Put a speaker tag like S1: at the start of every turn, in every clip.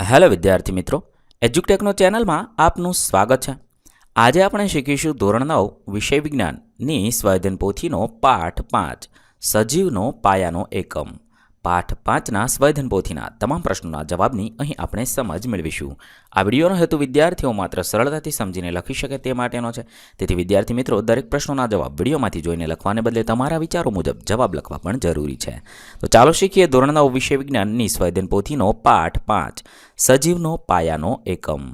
S1: Hello વિદ્યાર્થી મિત્રો એજ્યુકટેકનો ચેનલમાં આપનું સ્વાગત છે. આજે આપણે શીખીશું ધોરણ નવ, વિષય વિજ્ઞાનની સ્વાધ્યન પોથીનો પાઠ પાંચ, સજીવનો પાયાનો એકમ. પાઠ પાંચના સ્વયધન પોથીના તમામ પ્રશ્નોના જવાબની અહીં આપણે સમજ મેળવીશું. આ વિડીયોનો હેતુ વિદ્યાર્થીઓ માત્ર સરળતાથી સમજીને લખી શકે તે માટેનો છે. તેથી વિદ્યાર્થી મિત્રો, દરેક પ્રશ્નોના જવાબ વિડીયોમાંથી જોઈને લખવાને બદલે તમારા વિચારો મુજબ જવાબ લખવા પણ જરૂરી છે. તો ચાલો શીખીએ ધોરણ નવ વિષય વિજ્ઞાનની સ્વયધન પોથીનો પાઠ પાંચ, સજીવનો પાયાનો એકમ.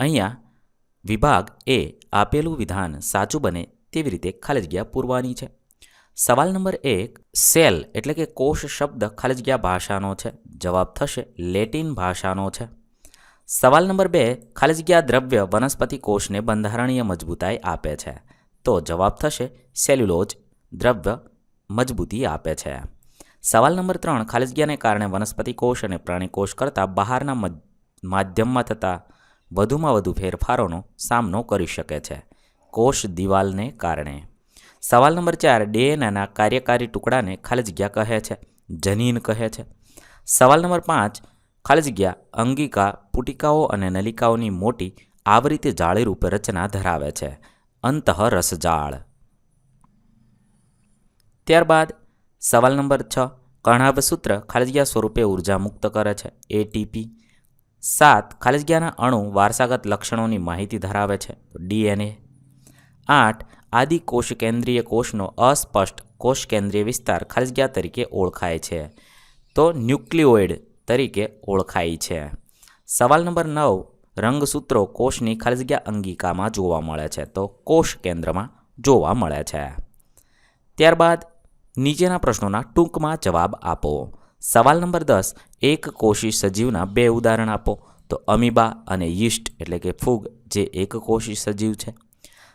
S1: અહીંયા વિભાગ એ આપેલું વિધાન સાચું બને તેવી રીતે ખાલી જગ્યા પૂરવાની છે? સવાલ નંબર એક, સેલ એટલે કે કોષ શબ્દ ખાલી જગ્યા ભાષાનો છે. જવાબ થશે, લેટિન ભાષાનો છે. સવાલ નંબર બે, ખાલી દ્રવ્ય વનસ્પતિ કોષને બંધારણીય મજબૂતાઈ આપે છે. તો જવાબ થશે સેલ્યુલોજ દ્રવ્ય મજબૂતી આપે છે. સવાલ નંબર ત્રણ, ખાલી કારણે વનસ્પતિ કોષ અને પ્રાણી કોષ કરતાં બહારના માધ્યમમાં થતા વધુમાં વધુ ફેરફારોનો સામનો કરી શકે છે. કોષ દિવાલને કારણે. સવાલ નંબર ચાર, ડીએનએના કાર્યકારી ટુકડાને ખાલી જગ્યા કહે છે, જનીન કહે છે. સવાલ નંબર પાંચ ખાલી જગ્યા અંગિકા, પુટિકાઓ અને નલિકાઓની મોટી આવૃત જાળી રૂપે રચના ધરાવે છે. અંતઃ રસજાળ. ત્યારબાદ, સવાલ નંબર છ કર્ણાભ સૂત્ર ખાલી જગ્યા સ્વરૂપે ઊર્જા મુક્ત કરે છે, એટીપી. સાત ખાલી જગ્યાના અણુ વારસાગત લક્ષણોની માહિતી ધરાવે છે, ડીએનએ. આઠ, આદિ કોષ કેન્દ્રીય કોષનો અસ્પષ્ટ કોષ કેન્દ્રીય વિસ્તાર ખાલી તરીકે ઓળખાય છે. તો ન્યુક્લિઓઇડ તરીકે ઓળખાય છે. સવાલ નંબર નવ, રંગસૂત્રો કોષની ખાલી અંગિકામાં જોવા મળે છે. તો કોષ કેન્દ્રમાં જોવા મળે છે. ત્યારબાદ નીચેના પ્રશ્નોના ટૂંકમાં જવાબ આપો. સવાલ નંબર દસ, એક કોષી સજીવના બે ઉદાહરણ આપો. તો અમીબા અને યીસ્ટ એટલે કે ફૂગ, જે એક કોષી સજીવ છે.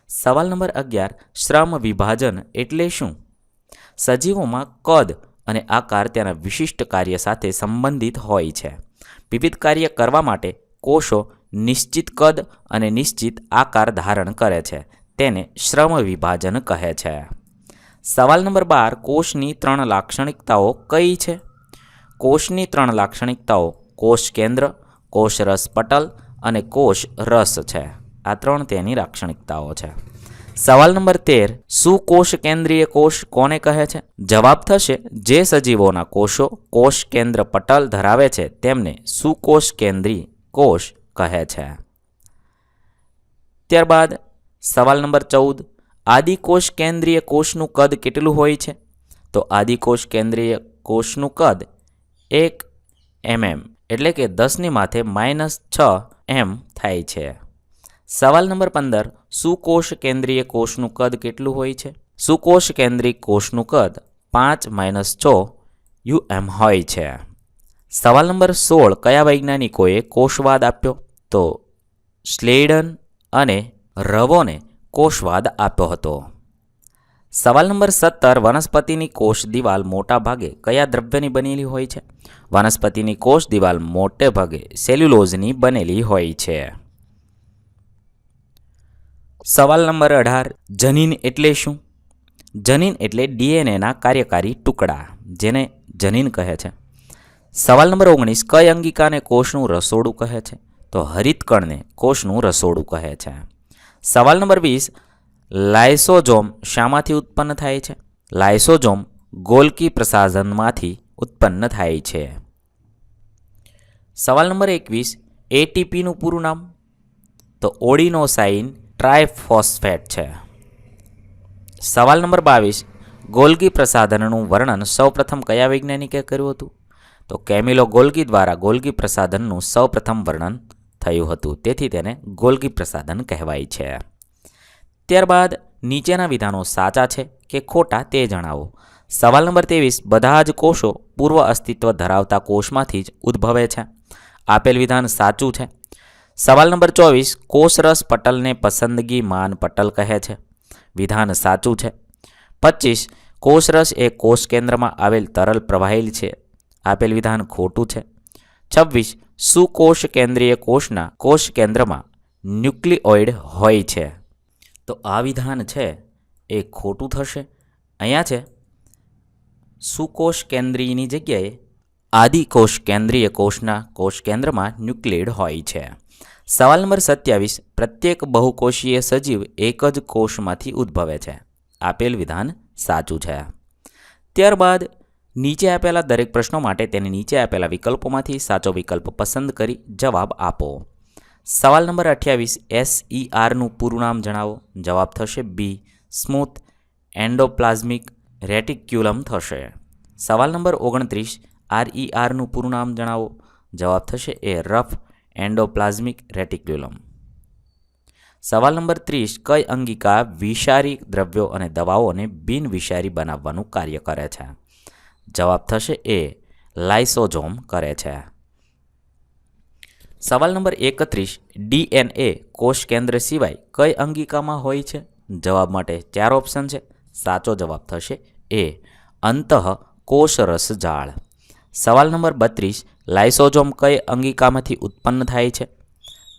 S1: સવાલ નંબર અગિયાર, શ્રમ વિભાજન એટલે શું? સજીવોમાં કદ અને આકાર તેના વિશિષ્ટ કાર્ય સાથે સંબંધિત હોય છે. વિવિધ કાર્ય કરવા માટે કોષો નિશ્ચિત કદ અને નિશ્ચિત આકાર ધારણ કરે છે. તેને શ્રમ વિભાજન કહે છે. સવાલ નંબર બાર, કોષની ત્રણ લાક્ષણિકતાઓ કઈ છે? કોષની ત્રણ લાક્ષણિકતાઓ કોષ કેન્દ્ર કોષ રસ પટલ અને કોષ રસ છે. આ ત્રણ તેની લાક્ષણિકતાઓ છે. સવાલ નંબર તેર સુકોષ કેન્દ્રીય કોષ કોને કહે છે? જવાબ થશે, જે સજીવોના કોષો કોષ કેન્દ્ર પટલ ધરાવે છે, તેમને સુકોષ કેન્દ્રીય કોષ કહે છે. ત્યારબાદ, સવાલ નંબર ચૌદ આદિકોષ કેન્દ્રીય કોષનું કદ કેટલું હોય છે? તો આદિકોષ કેન્દ્રીય કોષનું કદ એક એમએમ, એટલે કે દસની માથે માઇનસ છ એમ થાય છે. સવાલ નંબર પંદર સુકોષ કેન્દ્રીય કોષનું કદ કેટલું હોય છે? સુકોષ કેન્દ્રીય કોષનું કદ પાંચ માઇનસ છ યુએમ હોય છે? સવાલ નંબર સોળ, કયા વૈજ્ઞાનિકોએ કોષવાદ આપ્યો? તો સ્લેડન અને રવોને કોષવાદ આપ્યો હતો. સવાલ નંબર સત્તર, વનસ્પતિની કોષ દિવાલ મોટા ભાગે કયા દ્રવ્યની બનેલી હોય છે? વનસ્પતિની કોષ દિવાલ મોટે ભાગે સેલ્યુલોઝની બનેલી હોય છે. સવાલ નંબર અઢાર, જનીન એટલે શું? જનીન એટલે ડીએનએના કાર્યકારી ટુકડા, જેને જનીન કહે છે. સવાલ નંબર ઓગણીસ કઈ અંગિકાને કોષનું રસોડું કહે છે? તો હરિતકણને કોષનું રસોડું કહે છે. સવાલ નંબર વીસ લાયસોજોમ શામાંથી ઉત્પન્ન થાય છે? લાયસોજોમ ગોલકી પ્રસાધનમાંથી ઉત્પન્ન થાય છે. સવાલ નંબર એકવીસ, એટીપીનું પૂરું નામ? તો ઓડિનોસાઇન ટ્રાયફોસ્ફેટ છે. સવાલ નંબર બાવીસ. ગોલ્ગી પ્રસાધનનું વર્ણન સૌપ્રથમ કયા વૈજ્ઞાનિકે કર્યું હતું? તો કેમિલો ગોલ્ગી દ્વારા ગોલ્ગી પ્રસાધનનું સૌપ્રથમ વર્ણન થયું હતું. તેથી તેને ગોલ્ગી પ્રસાધન કહેવાય છે. ત્યારબાદ નીચેના વિધાનો સાચા છે કે ખોટા તે જણાવો. સવાલ નંબર ત્રેવીસ. બધા જ કોષો પૂર્વ અસ્તિત્વ ધરાવતા કોષમાંથી જ ઉદ્ભવે છે. આપેલ વિધાન સાચું છે? સવાલ નંબર ચોવીસ કોષરસ પટલને પસંદગી માન પટલ કહે છે. વિધાન સાચું છે. પચીસ કોષરસ એ કોષ કેન્દ્રમાં આવેલ તરલ પ્રવાહિલ છે. આપેલ વિધાન ખોટું છે. છવ્વીસ, સુકોષ કેન્દ્રીય કોષના કોષ કેન્દ્રમાં ન્યુક્લિઓઇડ હોય છે. તો આ વિધાન છે એ ખોટું થશે? અહીંયા છે. સુકોષ કેન્દ્રીયની જગ્યાએ આદિકોષ કેન્દ્રીય કોષના કોષ કેન્દ્રમાં ન્યુક્લિયડ હોય છે. સવાલ નંબર સત્યાવીસ, પ્રત્યેક બહુકોષીય સજીવ એક જ કોષમાંથી ઉદ્ભવે છે. આપેલ વિધાન સાચું છે. ત્યારબાદ, નીચે આપેલા દરેક પ્રશ્નો માટે તેને નીચે આપેલા વિકલ્પોમાંથી સાચો વિકલ્પ પસંદ કરી જવાબ આપો. સવાલ નંબર અઠ્યાવીસ એસઈઆરનું પૂરું નામ જણાવો. જવાબ થશે બી સ્મૂથ, એન્ડોપ્લાઝમિક રેટિક્યુલમ થશે. સવાલ નંબર ઓગણત્રીસ આરઈઆરનું પૂરું નામ જણાવો. જવાબ થશે એ રફ એન્ડોપ્લાઝમિક રેટિક્યુલમ. સવાલ નંબર ત્રીસ, કઈ અંગિકા વિષારી દ્રવ્યો અને દવાઓને બિનવિષારી બનાવવાનું કાર્ય કરે છે? જવાબ થશે એ, લાઇસોઝોમ કરે છે. સવાલ નંબર એકત્રીસ ડીએનએ કોષ કેન્દ્ર સિવાય કઈ અંગિકામાં હોય છે? જવાબ માટે ચાર ઓપ્શન છે. સાચો જવાબ થશે એ, અંતઃ કોષરસ જાળ. સવાલ નંબર બત્રીસ લાઇસોજોમ કઈ અંગિકામાંથી ઉત્પન્ન થાય છે?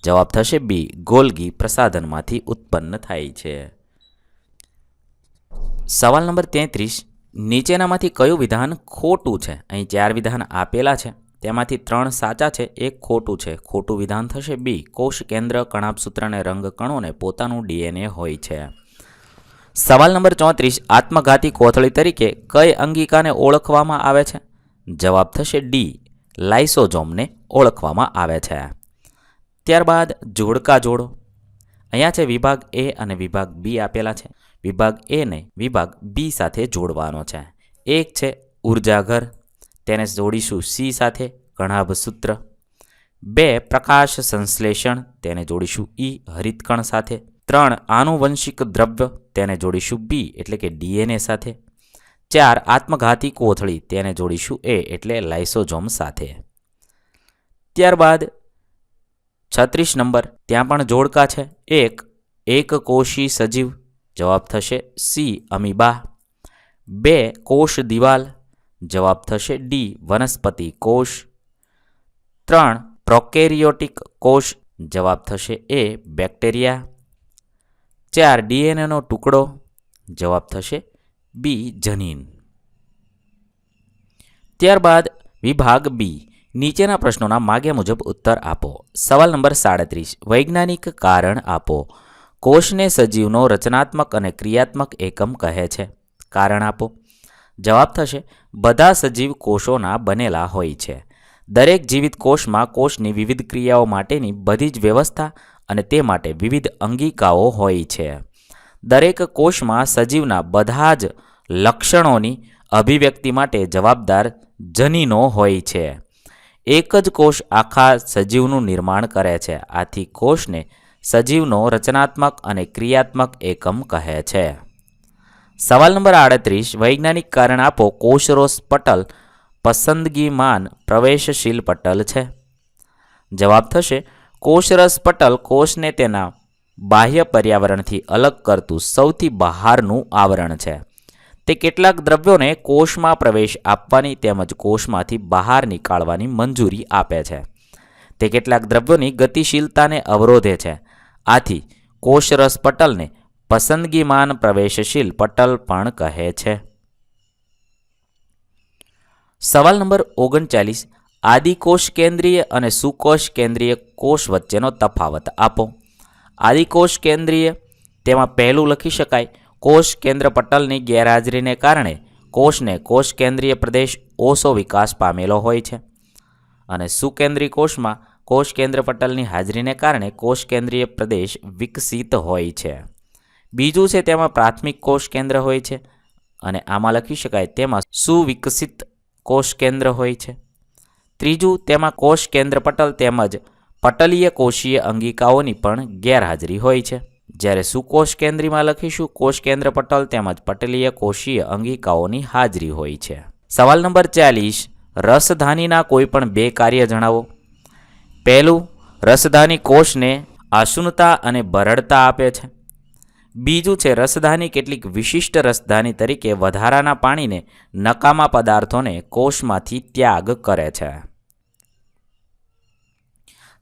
S1: જવાબ થશે બી ગોલગી પ્રસાધનમાંથી ઉત્પન્ન થાય છે. સવાલ નંબર તેત્રીસ, નીચેનામાંથી કયું વિધાન ખોટું છે? અહીં ચાર વિધાન આપેલા છે. તેમાંથી ત્રણ સાચા છે, એક ખોટું છે. ખોટું વિધાન થશે બી, કોષ કેન્દ્ર કણાપસૂત્ર અને રંગકણોને પોતાનું ડીએનએ હોય છે. સવાલ નંબર ચોત્રીસ, આત્મઘાતી કોથળી તરીકે કઈ અંગિકાને ઓળખવામાં આવે છે? જવાબ થશે ડી. લાઇસોઝોમને ઓળખવામાં આવે છે. ત્યારબાદ જોડકા જોડો અહીંયા છે વિભાગ એ અને વિભાગ બી આપેલા છે. વિભાગ એને વિભાગ બી સાથે જોડવાનો છે. એક છે ઉર્જાઘર. તેને જોડીશું સી સાથે સૂત્ર બે પ્રકાશ સંશ્લેષણ. તેને જોડીશું ઈ હરિતકણ સાથે. ત્રણ આનુવંશિક દ્રવ્ય. તેને જોડીશું બી, એટલે કે ડીએનએ સાથે. ચાર આત્મઘાતી કોથળી તેને જોડીશું એ એટલે લાઇસોઝોમ સાથે. ત્યારબાદ છત્રીસ નંબર, ત્યાં પણ જોડકા છે. એક એક કોષી સજીવ. જવાબ થશે સી, અમીબા. બે, કોષ દિવાલ. જવાબ થશે ડી, વનસ્પતિ કોષ. ત્રણ, પ્રોકેરિયોટિક કોષ. જવાબ થશે એ, બેક્ટેરિયા. ચાર, ડીએનએનો ટુકડો. જવાબ થશે બી જનીન. ત્યારબાદ વિભાગ બી. નીચેના પ્રશ્નોના માગ્યા મુજબ ઉત્તર આપો. સવાલ નંબર સાડત્રીસ. વૈજ્ઞાનિક કારણ આપો. કોષને સજીવનો રચનાત્મક અને ક્રિયાત્મક એકમ કહે છે. કારણ આપો. જવાબ થશે, બધા સજીવ કોષોના બનેલા હોય છે. દરેક જીવિત કોષમાં કોષની વિવિધ ક્રિયાઓ માટેની બધી જ વ્યવસ્થા અને તે માટે વિવિધ અંગિકાઓ હોય છે. દરેક કોષમાં સજીવના બધા જ લક્ષણોની અભિવ્યક્તિ માટે જવાબદાર જનીનો હોય છે. એક જ કોષ આખા સજીવનું નિર્માણ કરે છે. આથી કોષને સજીવનો રચનાત્મક અને ક્રિયાત્મક એકમ કહે છે. સવાલ નંબર આડત્રીસ, વૈજ્ઞાનિક કારણ આપો કોષરોસ પટલ પસંદગીમાન પ્રવેશશીલ પટલ છે? જવાબ થશે, કોષરસ પટલ કોષને તેના બાહ્ય પર્યાવરણથી અલગ કરતું સૌથી બહારનું આવરણ છે. તે કેટલાક દ્રવ્યોને કોષમાં પ્રવેશ આપવાની તેમજ કોષમાંથી બહાર નીકાળવાની મંજૂરી આપે છે. તે કેટલાક દ્રવ્યોની ગતિશીલતાને અવરોધે છે. આથી કોષરસ પટલને પસંદગીમાન પ્રવેશશીલ પટલ પણ કહે છે. સવાલ નંબર ઓગણચાલીસ, આદિકોષ કેન્દ્રીય અને સુકોષ કેન્દ્રીય કોષ વચ્ચેનો તફાવત આપો. આદિકોષ કેન્દ્રીય તેમાં પહેલું લખી શકાય કોષ કેન્દ્ર પટલની ગેરહાજરીને કારણે કોષને કોષ કેન્દ્રીય પ્રદેશ ઓછો વિકાસ પામેલો હોય છે. અને સુકેન્દ્રી કોષમાં કોષ કેન્દ્ર પટલની હાજરીને કારણે કોષ કેન્દ્રીય પ્રદેશ વિકસિત હોય છે. બીજું છે તેમાં પ્રાથમિક કોષ કેન્દ્ર હોય છે અને આમાં લખી શકાય તેમાં સુવિકસિત કોષ કેન્દ્ર હોય છે. ત્રીજું, તેમાં કોષ કેન્દ્ર પટલ તેમજ પટલીય કોષીય અંગિકાઓની પણ ગેરહાજરી હોય છે. જ્યારે સુકોષ કેન્દ્રીમાં લખીશું, કોષ કેન્દ્ર પટલ તેમજ પટલીય કોષીય અંગિકાઓની હાજરી હોય છે. સવાલ નંબર ચાલીસ, રસધાનીના કોઈ પણ બે કાર્ય જણાવો. પહેલું, રસધાની કોષને આશુનતા અને બરડતા આપે છે. બીજું છે, રસધાની કેટલીક વિશિષ્ટ રસધાની તરીકે વધારાના પાણીને નકામા પદાર્થોને કોષમાંથી ત્યાગ કરે છે.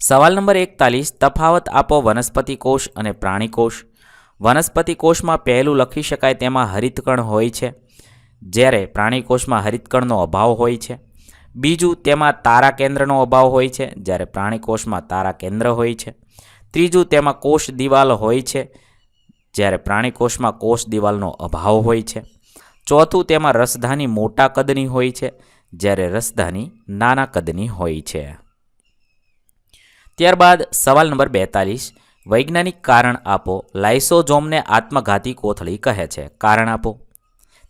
S1: સવાલ નંબર એકતાલીસ, તફાવત આપો વનસ્પતિ કોષ અને પ્રાણી કોષ. વનસ્પતિ કોષમાં પહેલું લખી શકાય તેમાં હરિતકણ હોય છે, જ્યારે પ્રાણી કોષમાં હરિતકણનો અભાવ હોય છે. બીજું, તેમાં તારા કેન્દ્રનો અભાવ હોય છે, જ્યારે પ્રાણી કોષમાં તારા કેન્દ્ર હોય છે. ત્રીજું, તેમાં કોષ દિવાલ હોય છે, જ્યારે પ્રાણી કોષમાં કોષ દિવાલનો અભાવ હોય છે. ચોથું, તેમાં રસધાની મોટા કદની હોય છે, જ્યારે રસધાની નાના કદની હોય છે. ત્યારબાદ સવાલ નંબર બેતાલીસ, વૈજ્ઞાનિક કારણ આપો, લાઇસોઝોમને આત્મઘાતી કોથળી કહે છે. કારણ આપો.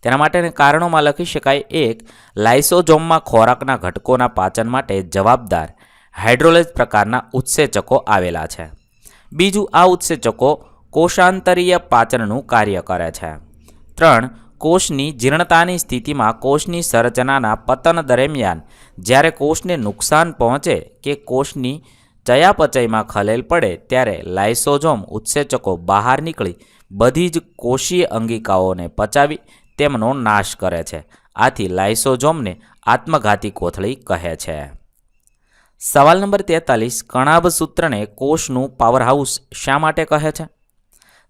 S1: તેના માટેના કારણોમાં લખી શકાય એક, લાઇસોઝોમમાં ખોરાકના ઘટકોના પાચન માટે જવાબદાર હાઇડ્રોલેજ પ્રકારના ઉત્સેચકો આવેલા છે. બીજું, આ ઉત્સેચકો કોષાંતરીય પાચનનું કાર્ય કરે છે. ત્રણ, કોષની જીર્ણતાની સ્થિતિમાં કોષની સંરચનાના પતન દરમિયાન જ્યારે કોષને નુકસાન પહોંચે કે કોષની ચયાપચયમાં ખલેલ પડે ત્યારે લાઇસોઝોમ ઉત્સેચકો બહાર નીકળી બધી જ કોષીય અંગિકાઓને પચાવી તેમનો નાશ કરે છે. આથી લાઇસોઝોમને આત્મઘાતી કોથળી કહે છે. સવાલ નંબર તેતાલીસ કણાભ સૂત્રને કોષનું પાવરહાઉસ શા માટે કહે છે?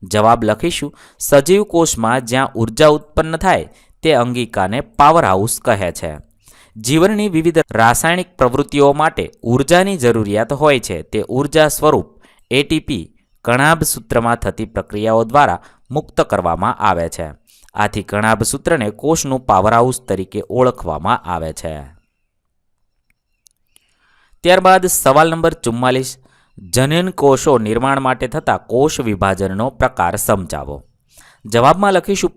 S1: જવાબ લખીશું. સજીવ કોષમાં જ્યાં ઊર્જા ઉત્પન્ન થાય તે અંગિકાને પાવરહાઉસ કહે છે. જીવનની વિવિધ રાસાયણિક પ્રવૃત્તિઓ માટે ઉર્જાની જરૂરિયાત હોય છે. તે ઊર્જા સ્વરૂપ એટીપી કણાભ સૂત્રમાં થતી પ્રક્રિયાઓ દ્વારા મુક્ત કરવામાં આવે છે. આથી કણાભ સૂત્રને કોષનું પાવરહાઉસ તરીકે ઓળખવામાં આવે છે. ત્યારબાદ સવાલ નંબર ચુમ્માલીસ, જનન કોષો નિર્માણ માટે થતા કોષ વિભાજનનો પ્રકાર સમજાવો. જવાબમાં લખીશું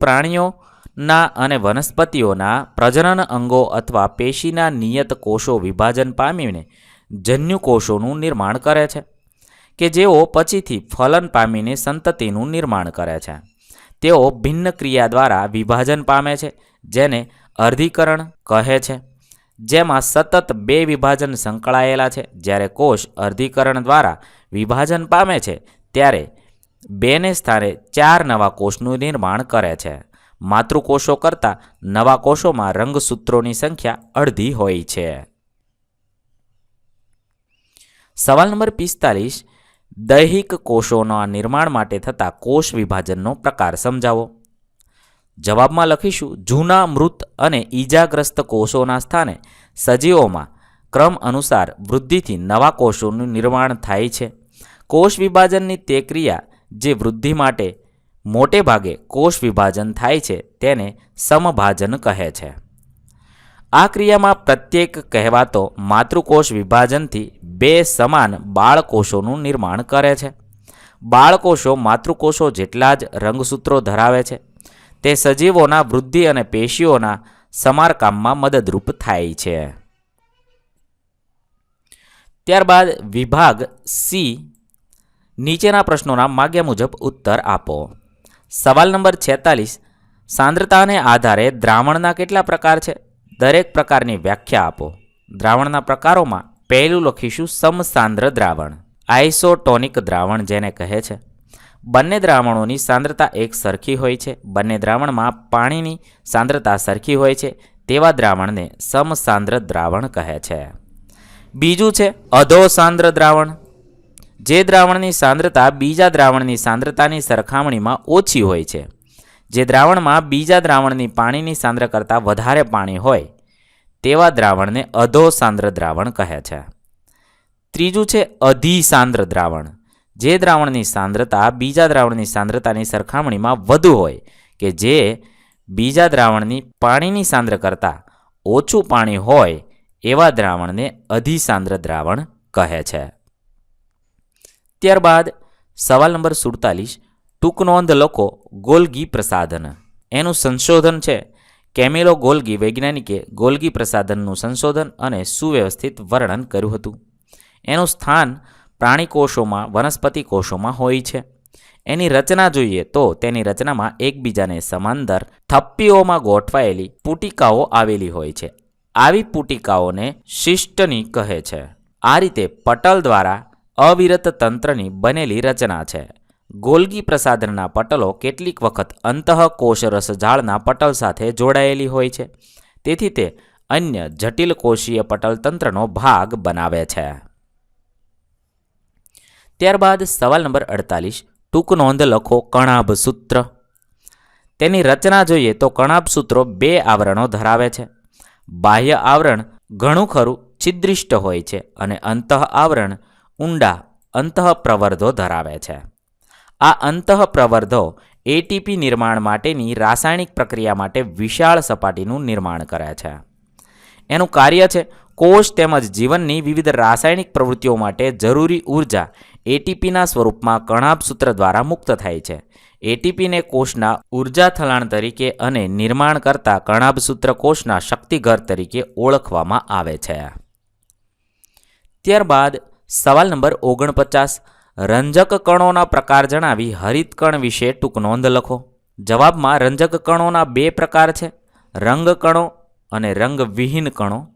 S1: પ્રાણીઓના અને વનસ્પતિઓના પ્રજનન અંગો અથવા પેશીના નિયત કોષો વિભાજન પામીને જન્યુ કોષોનું નિર્માણ કરે છે, કે જેઓ પછીથી ફલન પામીને સંતતિનું નિર્માણ કરે છે. તેઓ ભિન્ન ક્રિયા દ્વારા વિભાજન પામે છે, જેને અર્ધીકરણ કહે છે. જેમાં સતત બે વિભાજન સંકળાયેલા છે, જ્યારે કોષ અર્ધીકરણ દ્વારા વિભાજન પામે છે, ત્યારે બેને સ્થાને ચાર નવા કોષનું નિર્માણ કરે છે. માતૃકોષો કરતાં નવા કોષોમાં રંગસૂત્રોની સંખ્યા અડધી હોય છે. સવાલ નંબર પિસ્તાલીસ, દૈહિક કોષોના નિર્માણ માટે થતા કોષ વિભાજનનો પ્રકાર સમજાવો. જવાબમાં લખીશું, જૂના, મૃત અને ઈજાગ્રસ્ત કોષોના સ્થાને સજીવોમાં ક્રમ અનુસાર વૃદ્ધિથી નવા કોષોનું નિર્માણ થાય છે. કોષ વિભાજનની તે ક્રિયા જે વૃદ્ધિ માટે મોટે ભાગે કોષ વિભાજન થાય છે, તેને સમભાજન કહે છે. આ ક્રિયામાં પ્રત્યેક કહેવાતો માતૃકોષ વિભાજનથી બે સમાન બાળકોષોનું નિર્માણ કરે છે. બાળકોષો માતૃકોષો જેટલા જ રંગસૂત્રો ધરાવે છે. તે સજીવોના વૃદ્ધિ અને પેશીઓના સમારકામમાં મદદરૂપ થાય છે. ત્યારબાદ વિભાગ સી નીચેના પ્રશ્નોના માગ્યા મુજબ ઉત્તર આપો. સવાલ નંબર છેતાલીસ. સાંદ્રતાને આધારે દ્રાવણના કેટલા પ્રકાર છે? દરેક પ્રકારની વ્યાખ્યા આપો. દ્રાવણના પ્રકારોમાં પહેલું લખીશું સમસાંદ્ર દ્રાવણ. આઇસોટોનિક દ્રાવણ જેને કહે છે. બંને દ્રાવણોની સાંદ્રતા એક સરખી હોય છે. બંને દ્રાવણમાં પાણીની સાંદ્રતા સરખી હોય છે. તેવા દ્રાવણને સમસાંદ્ર દ્રાવણ કહે છે. બીજું છે અધોસાંદ્ર દ્રાવણ. જે દ્રાવણની સાંદ્રતા બીજા દ્રાવણની સાંદ્રતાની સરખામણીમાં ઓછી હોય છે. જે દ્રાવણમાં બીજા દ્રાવણની પાણીની સાંદ્ર કરતાં વધારે પાણી હોય, તેવા દ્રાવણને અધો સાંદ્ર દ્રાવણ કહે છે. ત્રીજું છે અધિસાંદ્ર દ્રાવણ. જે દ્રાવણની સાંદ્રતા બીજા દ્રાવણની સાંદ્રતાની સરખામણીમાં વધુ હોય કે જે બીજા દ્રાવણની પાણીની સાંદ્ર કરતાં ઓછું પાણી હોય, એવા દ્રાવણને અધિસાંદ્ર દ્રાવણ કહે છે. ત્યારબાદ સવાલ નંબર સુડતાલીસ, ટૂંક નોંધ લખો ગોલગી પ્રસાધન. એનું સંશોધન છે કેમેલો ગોલગી વૈજ્ઞાનિકે ગોલગી પ્રસાધનનું સંશોધન અને સુવ્યવસ્થિત વર્ણન કર્યું હતું. એનું સ્થાન પ્રાણી કોષોમાં વનસ્પતિ કોષોમાં હોય છે. એની રચના જોઈએ તો તેની રચનામાં એકબીજાને સમાંતર થપ્પીઓમાં ગોઠવાયેલી પુટિકાઓ આવેલી હોય છે. આવી પુટિકાઓને શિષ્ટની કહે છે. આ રીતે પટલ દ્વારા અવિરત તંત્રની બનેલી રચના છે. ગોલગી પ્રસાધનના પટલો કેટલીક વખત અંતઃકોષરસ ઝાડના પટલ સાથે જોડાયેલી હોય છે. તેથી તે અન્ય જટિલ કોષીય પટલ તંત્રનો ભાગ બનાવે છે. ત્યારબાદ સવાલ નંબર અડતાલીસ, ટૂંક નોંધ લખો કણાભ સૂત્ર. તેની રચના જોઈએ તો કણાભ સૂત્રો બે આવરણો ધરાવે છે. બાહ્ય આવરણ ઘણું ખરું, છિદ્રિષ્ટ હોય છે અને અંતઃ આવરણ ઊંડા અંતઃપ્રવર્ધો ધરાવે છે. આ અંતઃપ્રવર્ધો એટીપી નિર્માણ માટેની રાસાયણિક પ્રક્રિયા માટે વિશાળ સપાટીનું નિર્માણ કરે છે. એનું કાર્ય છે કોષ તેમજ જીવનની વિવિધ રાસાયણિક પ્રવૃત્તિઓ માટે જરૂરી ઊર્જા એટીપીના સ્વરૂપમાં કણાભ સૂત્ર દ્વારા મુક્ત થાય છે. એટીપીને કોષના ઊર્જા થલાણ તરીકે અને નિર્માણ કરતા કણાભ સૂત્ર કોષના શક્તિઘર તરીકે ઓળખવામાં આવે છે. ત્યારબાદ સવાલ નંબર ઓગણપચાસ. રંજક કણોના પ્રકાર જણાવી હરિતકણ વિશે ટૂંક નોંધ લખો. જવાબમાં રંજક કણોના બે પ્રકાર છે. રંગ કણો અને રંગવિહીન કણો.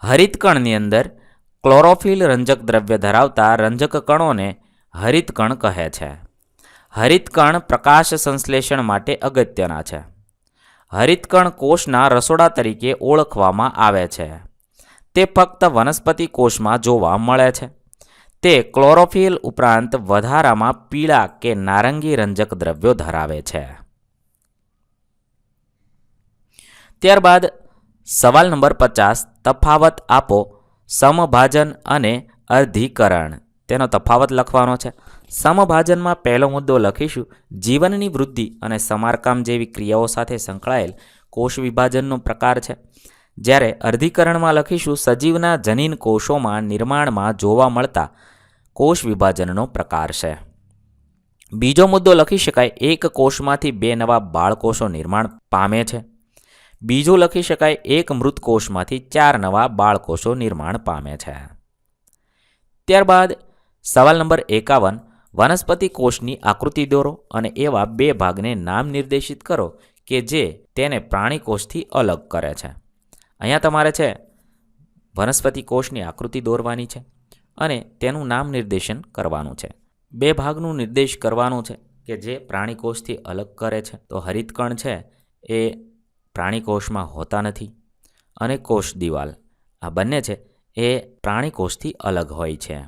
S1: હરિતકણની અંદર ક્લોરોફિલ રંજક દ્રવ્ય ધરાવતા રંજક કણોને હરિતકણ કહે છે. હરિતકણ પ્રકાશ સંશ્લેષણ માટે અગત્યના છે. હરિતકણ કોષના રસોડા તરીકે ઓળખવામાં આવે છે. તે ફક્ત વનસ્પતિ કોષમાં જોવા મળે છે. તે ક્લોરોફિલ ઉપરાંત વધારામાં પીળા કે નારંગી રંજક દ્રવ્યો ધરાવે છે. ત્યારબાદ સવાલ નંબર પચાસ, તફાવત આપો, સમભાજન અને અર્ધીકરણ તેનો તફાવત લખવાનો છે. સમભાજનમાં પહેલો મુદ્દો લખીશું. જીવનની વૃદ્ધિ અને સમારકામ જેવી ક્રિયાઓ સાથે સંકળાયેલ કોષ વિભાજનનો પ્રકાર છે. જ્યારે અર્ધીકરણમાં લખીશું, સજીવના જનીન કોષોમાં નિર્માણમાં જોવા મળતા કોષ વિભાજનનો પ્રકાર છે. બીજો મુદ્દો લખી શકાય, એક કોષમાંથી બે નવા બાળકોષો નિર્માણ પામે છે. બીજો લખી શકાય, એક મૃત કોષમાંથી ચાર નવા બાળકોષો નિર્માણ પામે છે. ત્યારબાદ સવાલ નંબર એકાવન, વનસ્પતિ કોષની આકૃતિ દોરો અને એવા બે ભાગને નામ નિર્દેશિત કરો કે જે તેને પ્રાણી કોષથી અલગ કરે છે. અહીંયા તમારે છે, વનસ્પતિ કોષની આકૃતિ દોરવાની છે અને તેનું નામ નિર્દેશન કરવાનું છે. બે ભાગનું નિર્દેશ કરવાનું છે કે જે પ્રાણીકોષથી અલગ કરે છે. તો હરિતકણ છે, એ પ્રાણીકોષમાં હોતા નથી અને કોષ દિવાલ. આ બંને છે, એ પ્રાણીકોષથી અલગ હોય છે.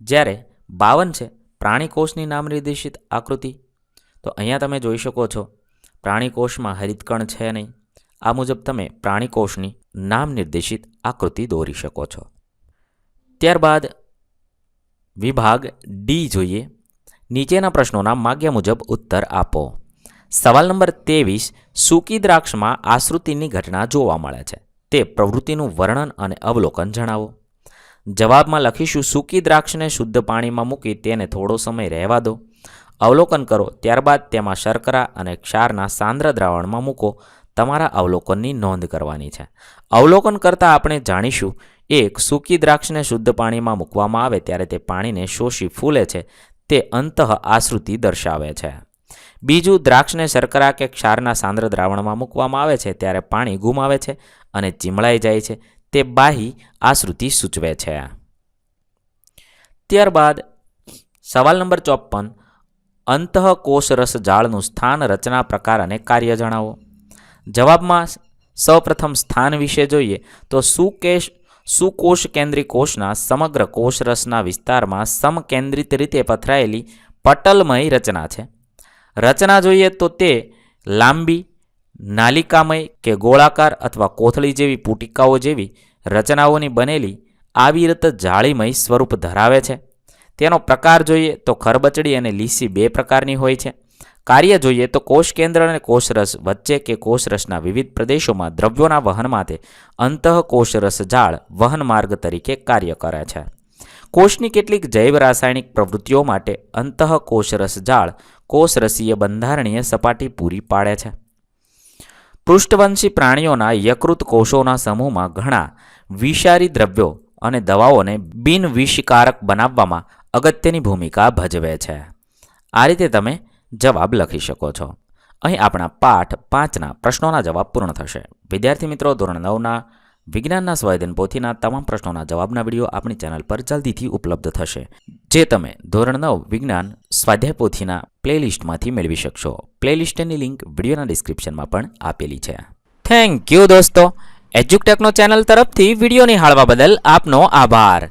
S1: જ્યારે બાવન છે, પ્રાણીકોષની નામ નિર્દેશિત આકૃતિ. તો અહીંયા તમે જોઈ શકો છો, પ્રાણીકોષમાં હરિતકણ છે નહીં. આ મુજબ તમે પ્રાણીકોષની નામ નિર્દેશિત આકૃતિ દોરી શકો છો. ત્યારબાદ વિભાગ ડી જોઈએ. નીચેના પ્રશ્નોના માગ્યા મુજબ ઉત્તર આપો. સવાલ નંબર ત્રેવીસ, સૂકી દ્રાક્ષમાં આશ્રુતિની ઘટના જોવા મળે છે. તે પ્રવૃત્તિનું વર્ણન અને અવલોકન જણાવો. જવાબમાં લખીશું, સૂકી દ્રાક્ષને શુદ્ધ પાણીમાં મૂકી તેને થોડો સમય રહેવા દો. અવલોકન કરો. ત્યારબાદ તેમાં શર્કરા અને ક્ષારના સાંદ્ર દ્રાવણમાં મૂકો. તમારા અવલોકનની નોંધ કરવાની છે. અવલોકન કરતાં આપણે જાણીશું, એક સૂકી દ્રાક્ષને શુદ્ધ પાણીમાં મૂકવામાં આવે ત્યારે તે પાણીને શોષી ફૂલે છે, તે અંતઃ આશ્રુતિ દર્શાવે છે. બીજું, દ્રાક્ષને શર્કરા કે ક્ષારના સાંદ્ર દ્રાવણમાં મૂકવામાં આવે છે ત્યારે પાણી ગુમાવે છે અને ચીમળાઈ જાય છે, તે બાહી આશ્રુતિ સૂચવે છે. ત્યારબાદ, સવાલ નંબર ચોપન અંતઃકોષરસ જાળનું સ્થાન રચના પ્રકાર અને કાર્ય જણાવો. જવાબમાં સૌપ્રથમ સ્થાન વિશે જોઈએ તો સુકેશ સુકોષ કેન્દ્રી કોષના સમગ્ર કોષરસના વિસ્તારમાં સમકેન્દ્રિત રીતે પથરાયેલી પટલમય રચના છે. રચના જોઈએ તો તે લાંબી, નાલિકામય કે ગોળાકાર અથવા કોથળી જેવી પુટિકાઓ જેવી રચનાઓની બનેલી આવીરત જાળીમય સ્વરૂપ ધરાવે છે. તેનો પ્રકાર જોઈએ તો ખરબચડી અને લીસી બે પ્રકારની હોય છે. કાર્ય જોઈએ તો કોષ કેન્દ્ર અને કોષરસ વચ્ચે કે કોષરસના વિવિધ પ્રદેશોમાં દ્રવ્યોના વહન માટે અંતઃકોષરસ જાળ વહન માર્ગ તરીકે કાર્ય કરે છે. કોષની કેટલીક જૈવ રાસાયણિક પ્રવૃત્તિઓ માટે અંતઃકોષરસ જાળ કોષરસીય બંધારણીય સપાટી પૂરી પાડે છે. પૃષ્ઠવંશી પ્રાણીઓના યકૃત કોષોના સમૂહમાં ઘણા વિષારી દ્રવ્યો અને દવાઓને બિનવિષકારક બનાવવામાં અગત્યની ભૂમિકા ભજવે છે. આ રીતે તમે જવાબ લખી શકો છો. અહીં આપણા પાઠ પાંચના પ્રશ્નોના જવાબ પૂર્ણ થશે. વિદ્યાર્થી મિત્રો, ધોરણ નવના વિજ્ઞાનના સ્વાધ્યન પોથીના તમામ પ્રશ્નોના જવાબના વીડિયો આપણી ચેનલ પર જલ્દીથી ઉપલબ્ધ થશે. જે તમે ધોરણ નવ વિજ્ઞાન સ્વાધ્યાય પોથીના પ્લેલિસ્ટમાંથી મેળવી શકશો. પ્લેલિસ્ટની લિંક વિડીયોના ડિસ્ક્રિપ્શનમાં પણ આપેલી છે. થેન્ક યુ દોસ્તો. એજ્યુકટેકનો ચેનલ તરફથી વીડિયો નિહાળવા બદલ આપનો આભાર.